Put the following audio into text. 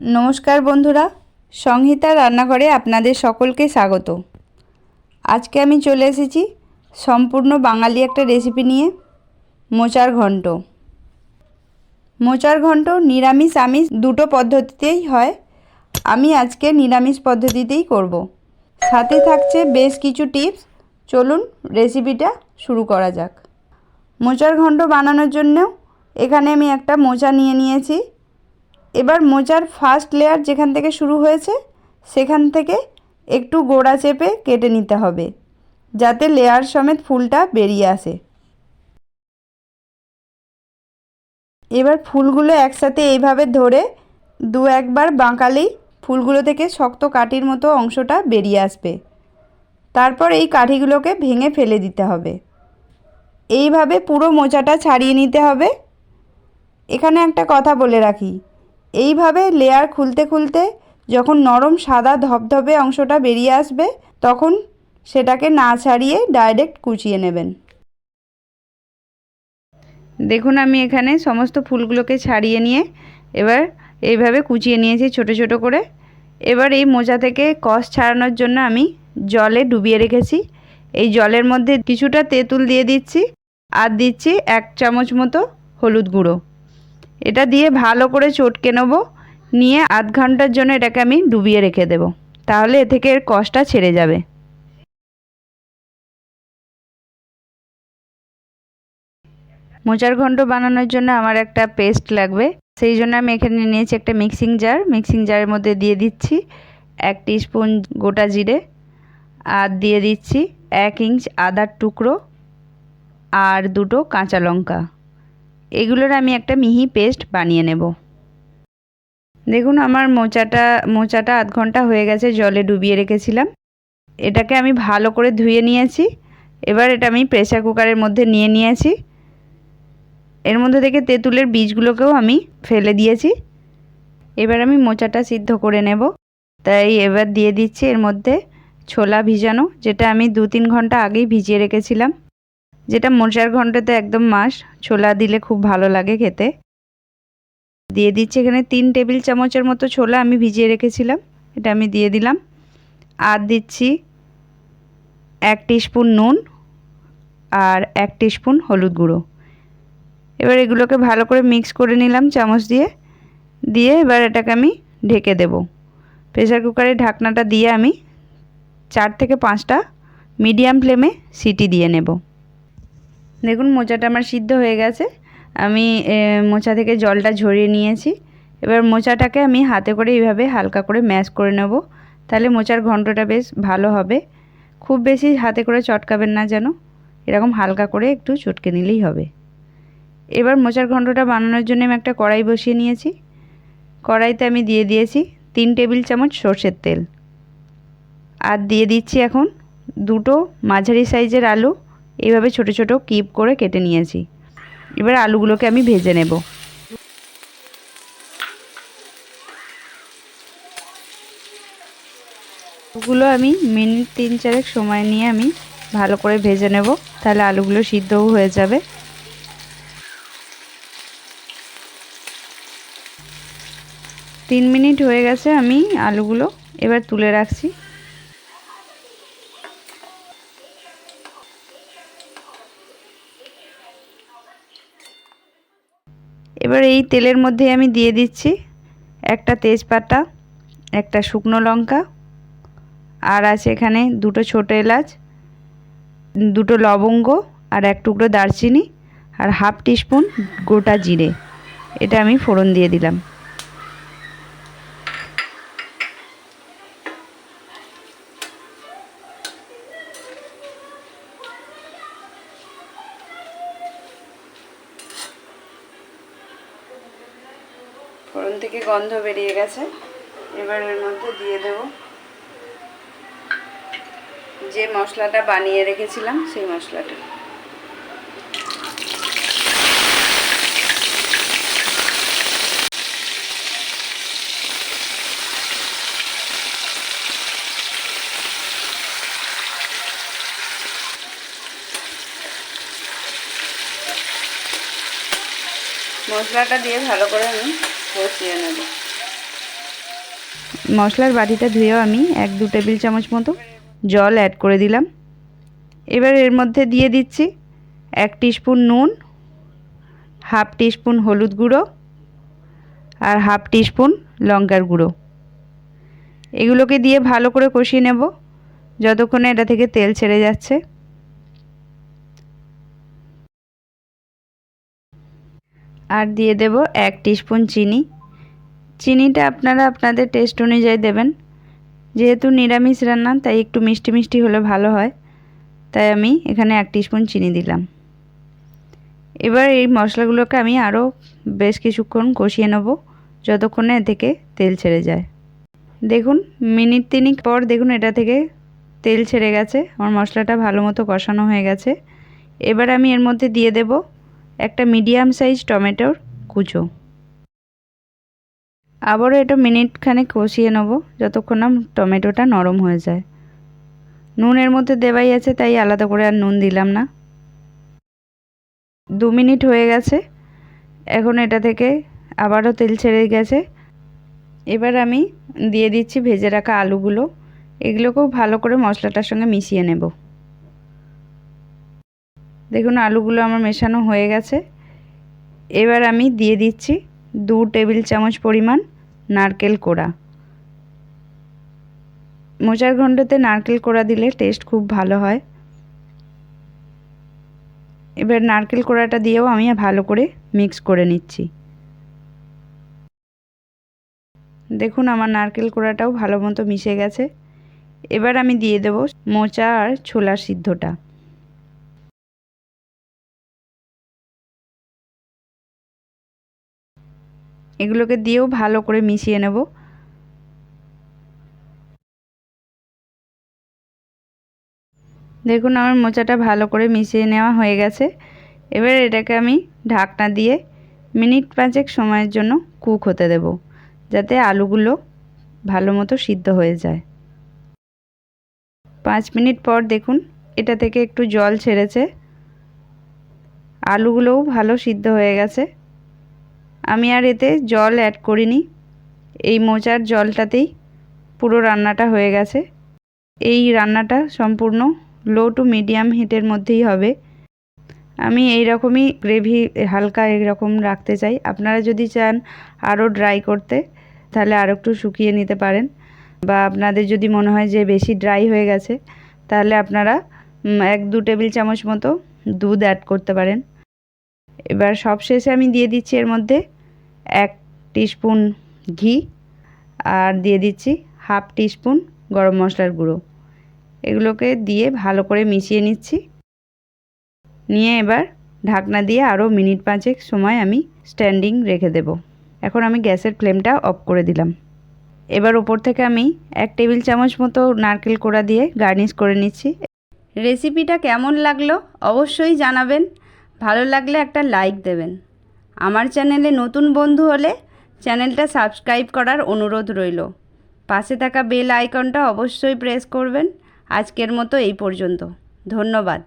নমস্কার বন্ধুরা, সংহিতা রান্নাঘরে আপনাদের সকলকে স্বাগত। আজকে আমি চলে এসেছি সম্পূর্ণ বাঙালি একটা রেসিপি নিয়ে, মোচার ঘন্ট। মোচার ঘন্ট নিরামিষ আমিষ দুটো পদ্ধতিতেই হয়। আমি আজকে নিরামিষ পদ্ধতিতেই করব। সাথে থাকছে বেশ কিছু টিপস চলুন রেসিপিটা শুরু করা যাক। মোচার ঘন্ট বানানোর জন্য এখানে আমি একটা মোচা নিয়ে নিয়েছি। এবার মোজার ফার্স্ট লেয়ার যেখান থেকে শুরু হয়েছে, সেখান থেকে একটু গোড়া চেপে কেটে নিতে হবে, যাতে লেয়ার সমেত ফুলটা বেরিয়ে আসে। এবার ফুলগুলো একসাথে এইভাবে ধরে দু একবার বাঁকালেই ফুলগুলো থেকে শক্ত কাঠির মতো অংশটা বেরিয়ে আসবে। তারপর এই কাঠিগুলোকে ভেঙে ফেলে দিতে হবে। এইভাবে পুরো মোচাটা ছাড়িয়ে নিতে হবে। এখানে একটা কথা বলে রাখি এইভাবে লেয়ার খুলতে খুলতে যখন নরম সাদা ধবধবে অংশটা বেরিয়ে আসবে, তখন সেটাকে না ছাড়িয়ে ডাইরেক্ট কুচিয়ে নেবেন। দেখুন আমি এখানে সমস্ত ফুলগুলোকে ছাড়িয়ে নিয়ে এবার এইভাবে কুচিয়ে নিয়েছি ছোট ছোট করে। এবার এই মোজা থেকে কষ ছাড়ানোর জন্য আমি জলে ডুবিয়ে রেখেছি। এই জলের মধ্যে কিছুটা তেঁতুল দিয়ে দিচ্ছি আর দিচ্ছি এক চামচ মতো হলুদ গুঁড়ো। এটা দিয়ে ভালো করে চটকে নেব। নিয়ে আধ ঘণ্টার জন্য এটাকে আমি ডুবিয়ে রেখে দেবো। তাহলে এ থেকে এর কষটা ছেড়ে যাবে। মোচার ঘন্ট বানানোর জন্য আমার একটা পেস্ট লাগবে। সেই জন্য আমি এখানে নিয়েছি একটা মিক্সিং জার। মিক্সিং জারের মধ্যে দিয়ে দিচ্ছি এক স্পুন গোটা জিরে আর দিয়ে দিচ্ছি এক ইঞ্চ আদার টুকরো আর দুটো কাঁচা লঙ্কা। এগুলোর আমি একটা মিহি পেস্ট বানিয়ে নেব। দেখুন আমার মোচাটা মোচাটা আধ ঘণ্টা হয়ে গেছে জলে ডুবিয়ে রেখেছিলাম। এটাকে আমি ভালো করে ধুয়ে নিয়েছি। এবার এটা আমি প্রেসার কুকারের মধ্যে নিয়ে নিয়েছি। এর মধ্যে থেকে তেঁতুলের বীজগুলোকেও আমি ফেলে দিয়েছি। এবার আমি মোচাটা সিদ্ধ করে নেব। তাই এবার দিয়ে দিচ্ছি এর মধ্যে ছোলা ভিজানো, যেটা আমি দু তিন ঘণ্টা আগেই ভিজিয়ে রেখেছিলাম। যেটা মোচার ঘন্টাতে একদম মাস। ছোলা দিলে খুব ভালো লাগে খেতে। দিয়ে দিচ্ছি এখানে তিন টেবিল চামচের মতো ছোলা আমি ভিজিয়ে রেখেছিলাম। এটা আমি দিয়ে দিলাম। আর দিচ্ছি এক স্পুন নুন আর এক স্পুন হলুদ গুঁড়ো। এবার এগুলোকে ভালো করে মিক্স করে নিলাম চামচ দিয়ে। দিয়ে এবার এটাকে আমি ঢেকে দেব। প্রেসার কুকারের ঢাকনাটা দিয়ে আমি চার থেকে পাঁচটা মিডিয়াম ফ্লেমে সিটি দিয়ে নেব। দেখুন, মোচাটা আমার সিদ্ধ হয়ে গেছে। আমি মোচা থেকে জলটা ঝরিয়ে নিয়েছি। এবার মোচাটাকে আমি হাতে করে এইভাবে হালকা করে ম্যাশ করে নেব। তাহলে মোচার ঘন্টটা বেশ ভালো হবে। খুব বেশি হাতে করে চটকাবেন না যেন। এরকম হালকা করে একটু চটকে নিলেই হবে। এবার মোচার ঘন্টটা বানানোর জন্য আমি একটা কড়াই বসিয়ে নিয়েছি। কড়াইতে আমি দিয়ে দিয়েছি তিন টেবিল চামচ সর্ষের তেল। আর দিয়ে দিচ্ছি এখন দুটো মাঝারি সাইজের আলু। এইভাবে ছোট ছোট কিপ করে কেটে নিয়েছি। এবার আলুগুলোকে আমি ভেজে নেব। আলুগুলো আমি মিনিট তিন চারেক সময় নিয়ে আমি ভালো করে ভেজে নেব, তাহলে আলুগুলো সিদ্ধও হয়ে যাবে। তিন মিনিট হয়ে গেছে আমি আলুগুলো এবার তুলে রাখছি। এবার এই তেলের মধ্যে আমি দিয়ে দিচ্ছি একটা তেজপাতা, একটা শুকনো লঙ্কা, আর আছে এখানে দুটো ছোটো এলাচ, দুটো লবঙ্গ আর এক টুকরো দারচিনি, আর হাফ টিস্পুন গোটা জিরে। এটা আমি ফোড়ন দিয়ে দিলাম। ফোড়ন থেকে গন্ধ বেরিয়ে গেছে। এবার এর মধ্যে দিয়ে দেব। যে মশলাটা বানিয়ে রেখেছিলাম, সেই মশলাটা। মশলাটা দিয়ে ভালো করে আমি কষিয়ে নেব। মশলার বাটিটা ধুয়েও আমি এক দু টেবিল চামচ মতো জল অ্যাড করে দিলাম। এবার এর মধ্যে দিয়ে দিচ্ছি এক স্পুন নুন, হাফ স্পুন হলুদ গুঁড়ো আর হাফ স্পুন লঙ্কার গুঁড়ো। এগুলোকে দিয়ে ভালো করে কষিয়ে নেব, যতক্ষণে এটা থেকে তেল ছেড়ে যাচ্ছে। আর দিয়ে দেব এক স্পুন চিনি। চিনিটা আপনারা আপনাদের টেস্ট অনুযায়ী দেবেন। যেহেতু নিরামিষ রান্না, তাই একটু মিষ্টি মিষ্টি হলে ভালো হয়। তাই আমি এখানে এক স্পুন চিনি দিলাম। এবার এই মশলাগুলোকে আমি আরও বেশ কিছুক্ষণ কষিয়ে নেব, যতক্ষণে এ থেকে তেল ছেড়ে যায়। দেখুন, মিনিট তিনিক পর দেখুন এটা থেকে তেল ছেড়ে গেছে, আমার মশলাটা ভালো মতো কষানো হয়ে গেছে। এবার আমি এর মধ্যে দিয়ে দেব একটা মিডিয়াম সাইজ টমেটোর কুচো। আবারও এটা মিনিটখানে কষিয়ে নেব, যতক্ষণ না টমেটোটা নরম হয়ে যায়। নুনের মধ্যে দেওয়াই আছে, তাই আলাদা করে আর নুন দিলাম না। দু মিনিট হয়ে গেছে, এখন এটা থেকে আবারও তেল ছেড়ে গেছে। এবার আমি দিয়ে দিচ্ছি ভেজে রাখা আলুগুলো, এগুলোকেও ভালো করে মশলাটার সঙ্গে মিশিয়ে নেব। দেখুন, আলুগুলো আমার মেশানো হয়ে গেছে। এবার আমি দিয়ে দিচ্ছি দু টেবিল চামচ পরিমাণ নারকেল কোড়া। মোচার ঘণ্টতে নারকেল কোড়া দিলে টেস্ট খুব ভালো হয়। এবার নারকেল কোড়াটা দিয়েও আমি ভালো করে মিক্স করে নিচ্ছি। দেখুন, আমার নারকেল কোড়াটাও ভালো মতো মিশে গেছে। এবার আমি দিয়ে দেব মোচা আর ছোলার সিদ্ধটা। এগুলোকে দিয়েও ভালো করে মিশিয়ে নেব। দেখুন আমার মোচাটা ভালো করে মিশিয়ে নেওয়া হয়ে গেছে। এবার এটাকে আমি ঢাকনা দিয়ে মিনিট পাঁচেক সময়ের জন্য কুক হতে দেব, যাতে আলুগুলো ভালো মতো সিদ্ধ হয়ে যায়। পাঁচ মিনিট পর দেখুন এটা থেকে একটু জল ছেড়েছে। আলুগুলোও ভালো সিদ্ধ হয়ে গেছে। আমি আর এতে জল অ্যাড করিনি। এই মোচার জলটাতেই পুরো রান্নাটা হয়ে গেছে। এই রান্নাটা সম্পূর্ণ লো টু মিডিয়াম হিটের মধ্যেই হবে। আমি এই রকমই গ্রেভি হালকা এরকম রাখতে চাই। আপনারা যদি চান আরও ড্রাই করতে, তাহলে আরও একটু শুকিয়ে নিতে পারেন। বা আপনাদের যদি মনে হয় যে বেশি ড্রাই হয়ে গেছে, তাহলে আপনারা এক দু টেবিল চামচ মতো দুধ অ্যাড করতে পারেন। এবার সব শেষে আমি দিয়ে দিচ্ছি এর মধ্যে এক টিস্পুন ঘি আর দিয়ে দিচ্ছি হাফ টিস্পুন গরম মশলার গুঁড়ো। এগুলোকে দিয়ে ভালো করে মিশিয়ে নিচ্ছি। নিয়ে এবার ঢাকনা দিয়ে আরও মিনিট পাঁচেক সময় আমি স্ট্যান্ডিং রেখে দেব। এখন আমি গ্যাসের ফ্লেমটা অফ করে দিলাম। এবার ওপর থেকে আমি এক টেবিল চামচ মতো নারকেল কোড়া দিয়ে গার্নিশ করে নিচ্ছি। রেসিপিটা কেমন লাগল অবশ্যই জানাবেন। ভালো লাগলে একটা লাইক দেবেন। আমার চ্যানেলে নতুন বন্ধু হলে চ্যানেলটা সাবস্ক্রাইব করার অনুরোধ রইল। পাশে থাকা বেল আইকনটা অবশ্যই প্রেস করবেন। আজকের মতো এই পর্যন্ত। ধন্যবাদ।